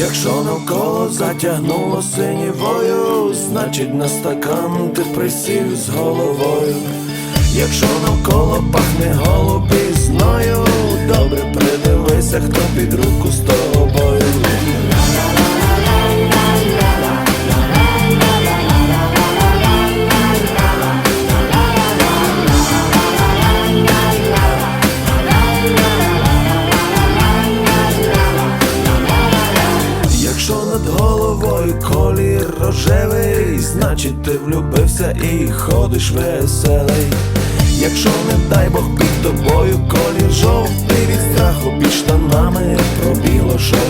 Якщо навколо затягнуло синівою, значить на стакан ти присів з головою. Якщо навколо пахне голубізною, добре придивися, хто під руку з над головою колір рожевий, значить ти влюбився і ходиш веселий. Якщо не дай Бог під тобою колір жовтий від страху під штанами пробіло щось